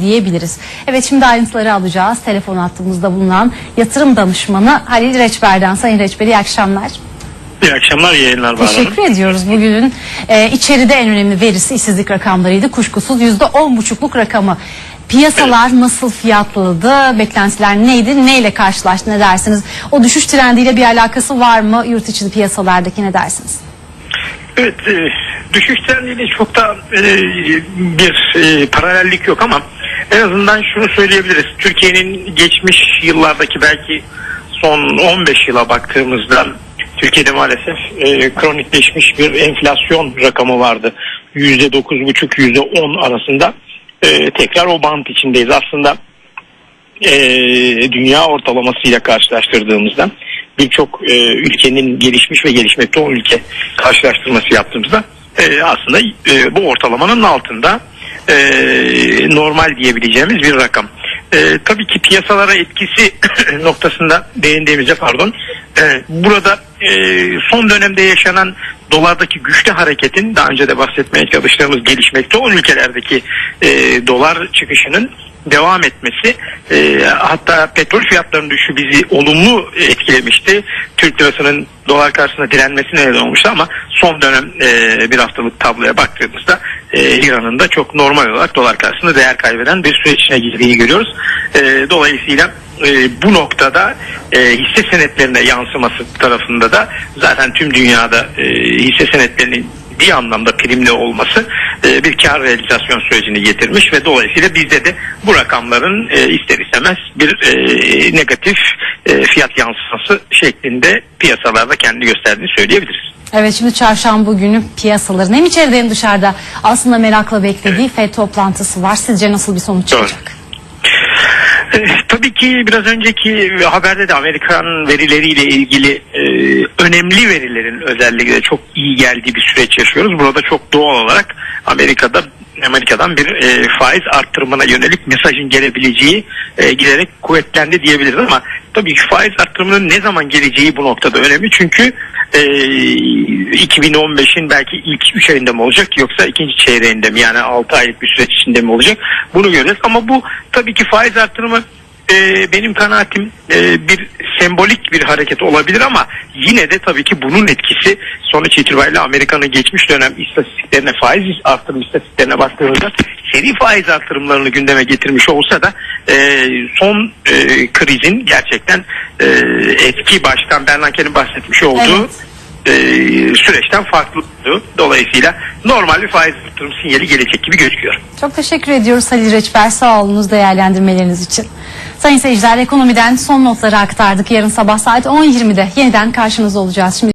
diyebiliriz. Evet şimdi ayrıntıları alacağız. Telefon hattımızda bulunan yatırım danışmanı Halil Reçber'den. Sayın Reçber iyi akşamlar. İyi akşamlar, iyi yayınlar Bahar Hanım. Teşekkür ediyoruz. Bugünün e, içeride en önemli verisi işsizlik rakamlarıydı. Kuşkusuz yüzde on buçukluk rakamı. Piyasalar nasıl fiyatladı? Beklentiler neydi? Neyle karşılaştı? Ne dersiniz? O düşüş trendiyle bir alakası var mı? Yurt içi piyasalardaki ne dersiniz? Evet, e, düşüş trendiyle çok da e, bir e, paralellik yok ama en azından şunu söyleyebiliriz. Türkiye'nin geçmiş yıllardaki belki son 15 yıla baktığımızda Türkiye'de maalesef e, kronikleşmiş bir enflasyon rakamı vardı. %9,5 %10 arasında e, tekrar o bant içindeyiz. Aslında e, dünya ortalamasıyla karşılaştırdığımızda birçok e, ülkenin gelişmiş ve gelişmekte olan ülke karşılaştırması yaptığımızda e, aslında e, bu ortalamanın altında e, normal diyebileceğimiz bir rakam. E, tabii ki piyasalara etkisi noktasında değindiğimizde pardon e, burada e, son dönemde yaşanan dolardaki güçlü hareketin daha önce de bahsetmeye çalıştığımız gelişmekte olan ülkelerdeki e, dolar çıkışının devam etmesi e, hatta petrol fiyatlarının düşüşü bizi olumlu etkilemişti. Türk lirasının dolar karşısında direnmesine neden olmuştu ama son dönem e, bir haftalık tabloya baktığımızda e, liranın da çok normal olarak dolar karşısında değer kaybeden bir süreç içine girdiğini görüyoruz. E, dolayısıyla e, bu noktada e, hisse senetlerine yansıması tarafında da zaten tüm dünyada e, hisse senetlerinin ciddi anlamda primli olması e, bir kar realizasyon sürecini getirmiş ve dolayısıyla bizde de bu rakamların e, ister istemez bir e, negatif e, fiyat yansıması şeklinde piyasalarda kendi gösterdiğini söyleyebiliriz. Evet şimdi çarşamba günü piyasaların hem içeride hem dışarıda aslında merakla beklediği FED toplantısı var. Sizce nasıl bir sonuç Doğru. çıkacak? E, Tabii ki biraz önceki haberde de Amerikan verileriyle ilgili e, önemli verilerin özellikle çok iyi geldiği bir süreç yaşıyoruz. Burada çok doğal olarak Amerika'da Amerika'dan bir e, faiz arttırımına yönelik mesajın gelebileceği e, giderek kuvvetlendi diyebiliriz ama tabii ki faiz arttırımının ne zaman geleceği bu noktada önemli. Çünkü e, 2015'in belki ilk 3 ayında mı olacak yoksa ikinci çeyreğinde mi? Yani 6 aylık bir süreç içinde mi olacak? Bunu göreceğiz. Ama bu tabii ki faiz arttırımı e, benim kanaatim e, bir sembolik bir hareket olabilir ama yine de tabii ki bunun etkisi sonuç itibariyle Amerika'nın geçmiş dönem istatistiklerine faiz artırım istatistiklerine baktığımızda seri faiz artırımlarını gündeme getirmiş olsa da e, son e, krizin gerçekten e, etki baştan Bernanke'nin bahsetmiş olduğu e, süreçten farklı. Dolayısıyla normal bir faiz artırım sinyali gelecek gibi gözüküyor. Çok teşekkür ediyoruz Halil Reçber. Sağ olunuz değerlendirmeleriniz için. Sayın seyirciler ekonomiden son notları aktardık. Yarın sabah saat 10.20'de yeniden karşınızda olacağız. Şimdi